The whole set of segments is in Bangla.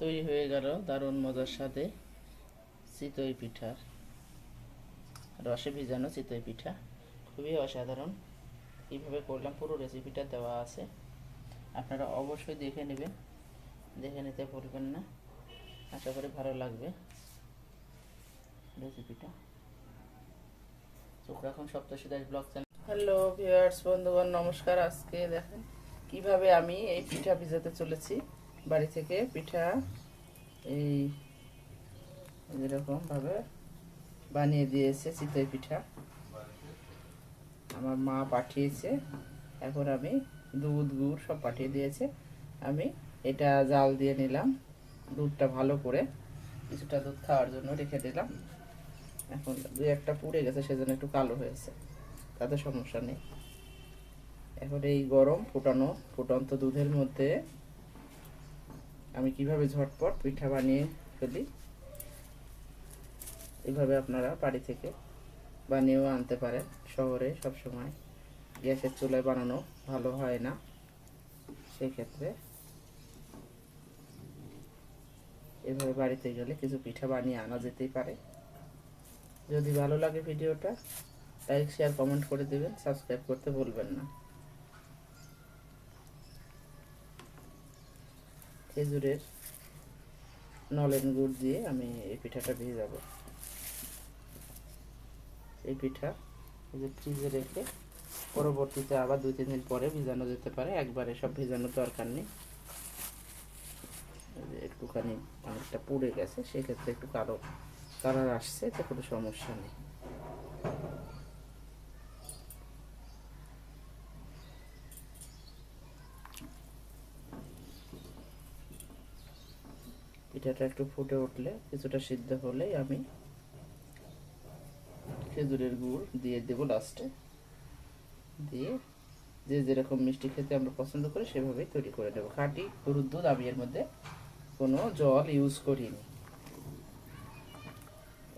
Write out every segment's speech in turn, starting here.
তৈরি হয়ে গেল দারুণ মজার সাথে চিতই পিঠার রসে ভিজানো চিতই পিঠা। খুবই অসাধারণ। কীভাবে করলাম, পুরো রেসিপিটা দেওয়া আছে। আপনারা অবশ্যই দেখে নেবেন। দেখে নিতে ভুলবেন না। আশা করি ভালো লাগবে রেসিপিটা চোখ রাখুন Saptashi Das blog channel hello viewers বন্ধুগণ, নমস্কার। আজকে দেখেন কীভাবে আমি এই পিঠা ভিজাতে চলেছি। বাড়ি থেকে পিঠা এই এরকম ভাবে বানিয়ে দিয়েছে চিতই পিঠা। আমার মা পাঠিয়েছে, এখন আমি দুধ, গুড় সব পাঠিয়ে দিয়েছে। আমি এটা জাল দিয়ে নিলাম, দুধটা ভালো করে কিছুটা দুধ খাওয়ার জন্য রেখে দিলাম। এখন দুই একটা পুড়ে গেছে, সেজন্য একটু কালো হয়েছে, তাতে সমস্যা নেই। এখন এই গরম ফুটানো ফুটন্ত দুধের মধ্যে আমি কীভাবে ঝটপট পিঠা বানিয়ে ফেলি? এভাবে আপনারা বাড়ি থেকে বানিয়েও আনতে পারেন শহরে সব সময় গ্যাসের চুলায় বানানো ভালো হয় না। সেক্ষেত্রে এভাবে বাড়িতে গেলে কিছু পিঠা বানিয়ে আনা যেতেই পারে। যদি ভালো লাগে ভিডিওটা, লাইক, শেয়ার, কমেন্ট করে দেবেন। সাবস্ক্রাইব করতে ভুলবেন না। খেজুরের নলেন গুড় দিয়ে আমি এই পিঠাটা ভেজাবো এই পিঠা এই যে ফ্রিজে রেখে পরবর্তীতে আবার দুই, তিন দিন পরে ভিজানো যেতে পারে। একবারে সব ভিজানোর দরকার নেই। একটুখানি অনেকটা পুড়ে গেছে, সেক্ষেত্রে একটু কালো কালার আসছে এতে কোনো সমস্যা নেই। পিঠাটা একটু ফুটে উঠলে কিছুটা সিদ্ধ হলেই আমি খেজুরের গুড় দিয়ে দেবো লাস্টে দিয়ে যে যেরকম মিষ্টি খেতে আমরা পছন্দ করি সেভাবেই তৈরি করে দেবো খাঁটি গরুর দুধ আমি এর মধ্যে কোনো জল ইউজ করিনি।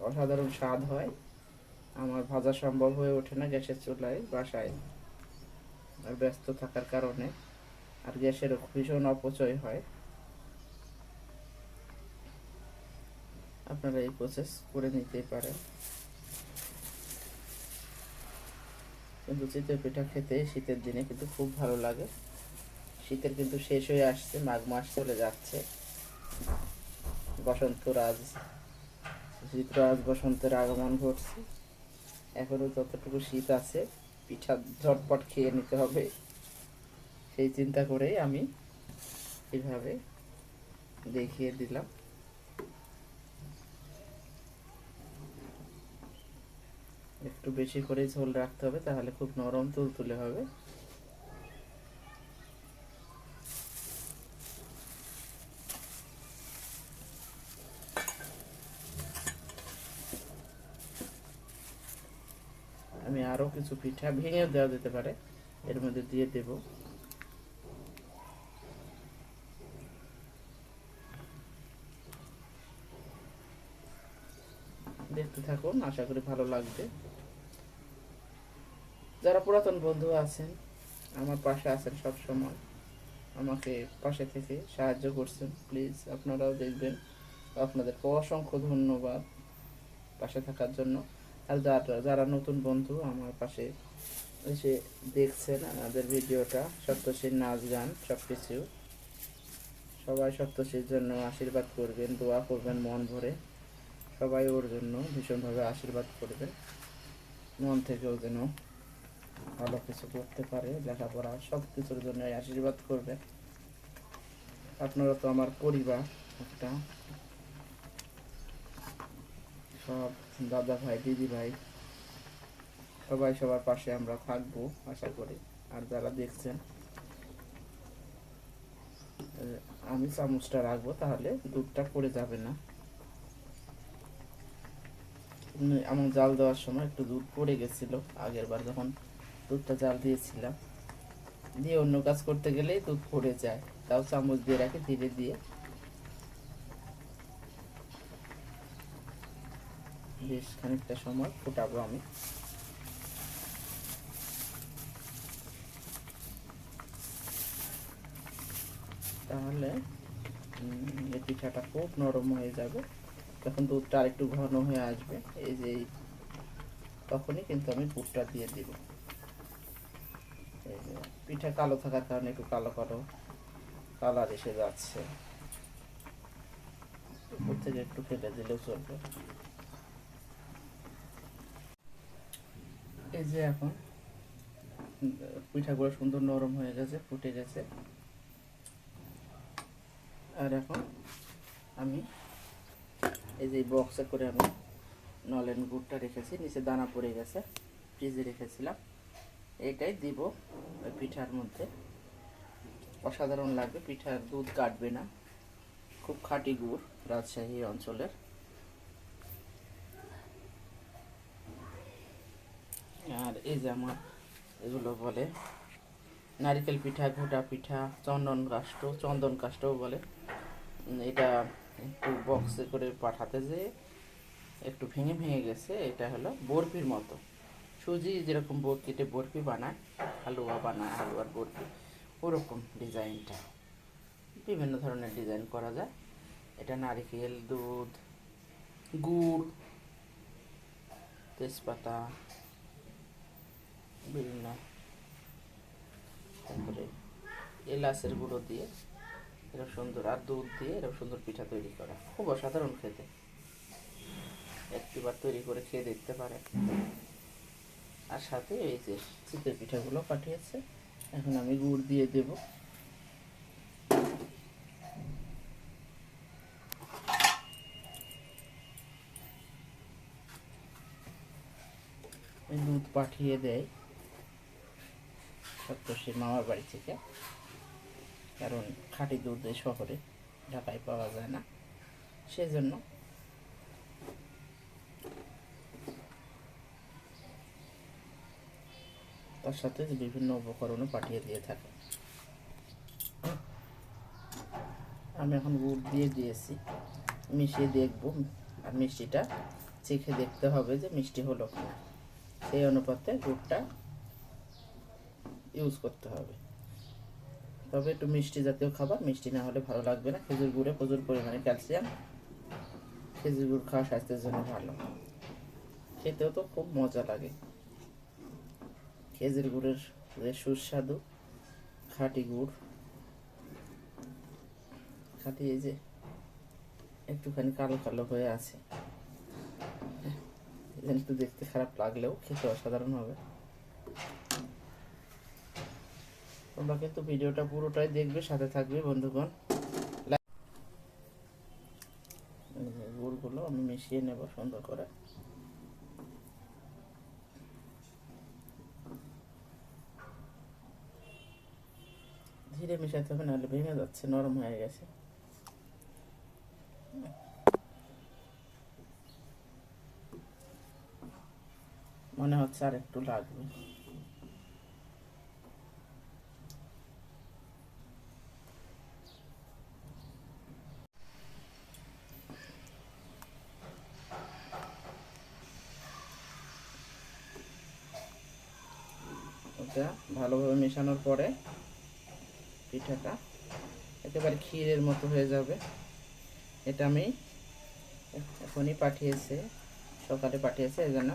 অসাধারণ স্বাদ হয়। আমার ভাজা সম্ভব হয়ে ওঠে না গ্যাসের চুলায়, বাসায়। আর ব্যস্ত থাকার কারণে আর গ্যাসের ভীষণ অপচয় হয়। আপনারা এই প্রসেস করে নিতেই পারেন। কিন্তু চিতই পিঠা খেতে শীতের দিনে কিন্তু খুব ভালো লাগে। শীতের কিন্তু শেষ হয়ে আসছে, মাঘ মাস চলে যাচ্ছে। বসন্ত রাজ শীতরাজ বসন্তের আগমন ঘটছে। এখনও যতটুকু শীত আছে, পিঠা ঝটপট খেয়ে নিতে হবে। সেই চিন্তা করেই আমি এভাবে দেখিয়ে দিলাম। একটু বেশি করে ঝোল রাখতে হবে, তাহলে খুব নরম তুলতুলে হবে। আমি আরও কিছু পিঠা ভেঙে দেওয়া যেতে পারে, এর মধ্যে দিয়ে দেব। দেখতে থাকুন, আশা করি ভালো লাগবে। যারা পুরাতন বন্ধু আছেন, আমার পাশে আছেন সব সময় আমাকে পাশে থেকে সাহায্য করছেন প্লিজ আপনারাও দেখবেন। আপনাদেরকে অসংখ্য ধন্যবাদ পাশে থাকার জন্য। আর যারা যারা নতুন বন্ধু আমার পাশে এসে দেখছেন আমাদের ভিডিওটা সপ্তশীর নাচ গান সব কিছু সবাই সপ্তশীর জন্য আশীর্বাদ করবেন, দোয়া করবেন মন ভরে। সবাই ওর জন্য ভীষণভাবে আশীর্বাদ করবেন। মন থেকেও যেন ভালো কিছু করতে পারে, লেখাপড়া সব কিছুর জন্য আশীর্বাদ করবেন আপনারা তো আমার পরিবার একটা। সব দাদা ভাই, দিদি ভাই, সবাই সবার পাশে আমরা থাকব, আশা করি। আর যারা দেখছেন আমি চামচটা রাখব তাহলে দুধটা পড়ে যাবে না। আমার জাল দেওয়ার সময় একটু দুধ পড়ে গেছিল আগের বার যখন দুধটা জাল দিয়েছিলাম। দিয়ে অন্য কাজ করতে গেলেই দুধ পড়ে যায়। তাও চামচ দিয়ে রাখি, ধীরে দিয়ে। বেশ খানিকটা সময় ফোটাবো আমি। তাহলে পিঠাটা খুব নরম হয়ে যাবে। যখন দুধটা আর একটু ঘন হয়ে আসবে, এই যে তখনই কিন্তু আমি পুরটা দিয়ে দিব। পিঠা কালো থাকার কারণে একটু কালো কালো কালার এসে যাচ্ছে। উপর থেকে একটু ফেলে দিলেও চলবে। এই যে এখন, পিঠাগুলো সুন্দর নরম হয়ে গেছে, ফুটে গেছে। আর এখন আমি এই যে বক্সে করে আমি নলেন গুড়টা রেখেছি, নিচে দানা পড়ে গেছে, ফ্রিজে রেখেছিলাম। এটাই দিব ওই পিঠার মধ্যে। অসাধারণ লাগবে, পিঠার দুধ কাটবে না। খুব খাঁটি গুড় রাজশাহী অঞ্চলের। আর এই যে আমার এগুলো বলে, নারিকেল পিঠা, ঘোটা পিঠা, চন্দন কাষ্ট, চন্দন কাষ্টও বলে। এটা একটু বক্সে করে পাঠাতে যে একটু ভেঙে ভেঙে গেছে, এটা হলো বরফির মতো। সুজি যেরকম বোর কেটে বরফি বানায়, হালুয়া বানায়, হালুয়ার বরফি, ওরকম ডিজাইনটা। বিভিন্ন ধরনের ডিজাইন করা যায়। এটা নারিকেল, দুধ, গুড়, তেজপাতা, বিভিন্ন তারপরে এলাচের গুঁড়ো দিয়ে এরকম সুন্দর, আর দুধ দিয়ে এরকম সুন্দর পিঠা তৈরি করা। খুব অসাধারণ খেতে। একটিবার তৈরি করে খেয়ে দেখতে পারে আর সাথে এই যে চিতই পিঠাগুলো পাঠিয়েছে। এখন আমি গুড় দিয়ে দেব। দুধ পাঠিয়ে দেয় সপ্তর্ষির মামার বাড়ি থেকে। কারণ খাঁটি দুধ শহরে ঢাকায় পাওয়া যায় না। সেজন্য তার সাথে বিভিন্ন উপকরণও পাঠিয়ে দিয়ে থাকে। আমি এখন গুড় দিয়ে দিয়েছি, মিশিয়ে দেখব। আর মিষ্টিটা চেখে দেখতে হবে যে মিষ্টি হলো কিনা। সেই অনুপাতে গুড়টা ইউজ করতে হবে। তবে একটু মিষ্টি জাতীয় খাবার, মিষ্টি না হলে ভালো লাগবে না। খেজুর গুড়ে প্রচুর পরিমাণে ক্যালসিয়াম, খেজুর গুড় খাওয়া স্বাস্থ্যের জন্য ভালো। খেতেও তো খুব মজা লাগে। খেজুর গুড়ের যে সুস্বাদু খাঁটি গুড়। খাঁটি এই যে একটুখানি কালো কালো হয়ে আছে। একটু দেখতে খারাপ লাগলেও খেতে অসাধারণ হবে। তোমরা কিন্তু ভিডিওটা পুরোটাই দেখবে, সাথে থাকবে বন্ধুগণ। গুড়গুলো আমি মিশিয়ে নেব সুন্দর করে। ধীরে মেশাতে হবে, নাহলে ভেঙে যাচ্ছে, নরম হয়ে গেছে। মনে হচ্ছে আর একটু লাগবে। ভালোভাবে মেশানোর পরে পিঠাটা একেবারে ক্ষীরের মতো হয়ে যাবে। এটা আমি এখনই পাঠিয়েছে, সকালে পাঠিয়েছে এই জন্য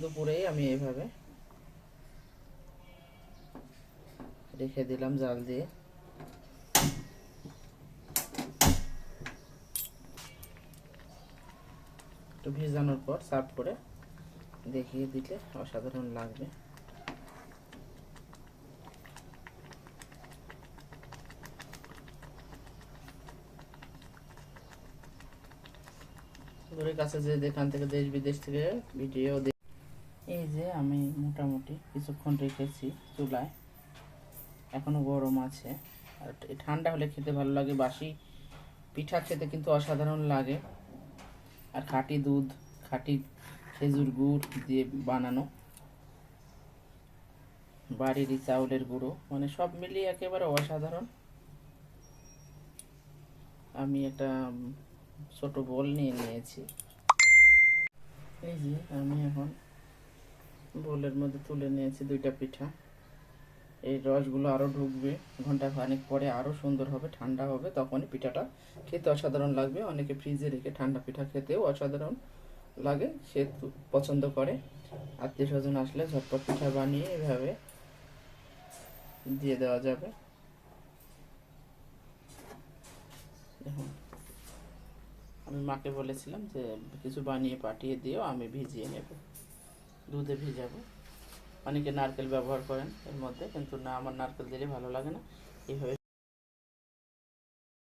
দুপুরেই আমি এইভাবে রেখে দিলাম জাল দিয়ে। একটু ভেজানোর পর সার্ভ করে দেখিয়ে দিলে অসাধারণ লাগবে। দূরের কাছে যে যেখান থেকে দেশ বিদেশ থেকে ভিডিও এই যে আমি মোটামুটি কিছুক্ষণ রেখেছি চুলায়। এখনও গরম আছে। আর ঠান্ডা হলে খেতে ভালো লাগে। বাসি পিঠা খেতে কিন্তু অসাধারণ লাগে। আর খাঁটি দুধ, খাঁটি খেজুর গুড় দিয়ে বানানো। বাড়িরই চাউলের গুঁড়ো। মানে সব মিলিয়ে একেবারে অসাধারণ। আমি একটা ছোট বল নিয়ে নিয়েছি। এই যে আমি এখন বোলের মধ্যে তুলে নিয়েছি দুইটা পিঠা। এই রসগুলো আরও ঢুকবে, ঘণ্টা খানিক পরে আরও সুন্দর হবে, ঠান্ডা হবে, তখনই পিঠাটা খেতে অসাধারণ লাগবে। অনেকে ফ্রিজে রেখে ঠান্ডা পিঠা খেতেও অসাধারণ লাগে, সে পছন্দ করে। আত্মীয় স্বজন আসলে ঝটপট পিঠা বানিয়ে এভাবে দিয়ে দেওয়া যাবে। দেখুন। আমি মাকে বলেছিলাম যে, কিছু বানিয়ে পাঠিয়ে দিও, আমি ভিজিয়ে নেব। দুধে ভিজাবো। অনেকে নারকেল ব্যবহার করেন এর মধ্যে, কিন্তু না, আমার নারকেল দিলে ভালো লাগে না। এইভাবে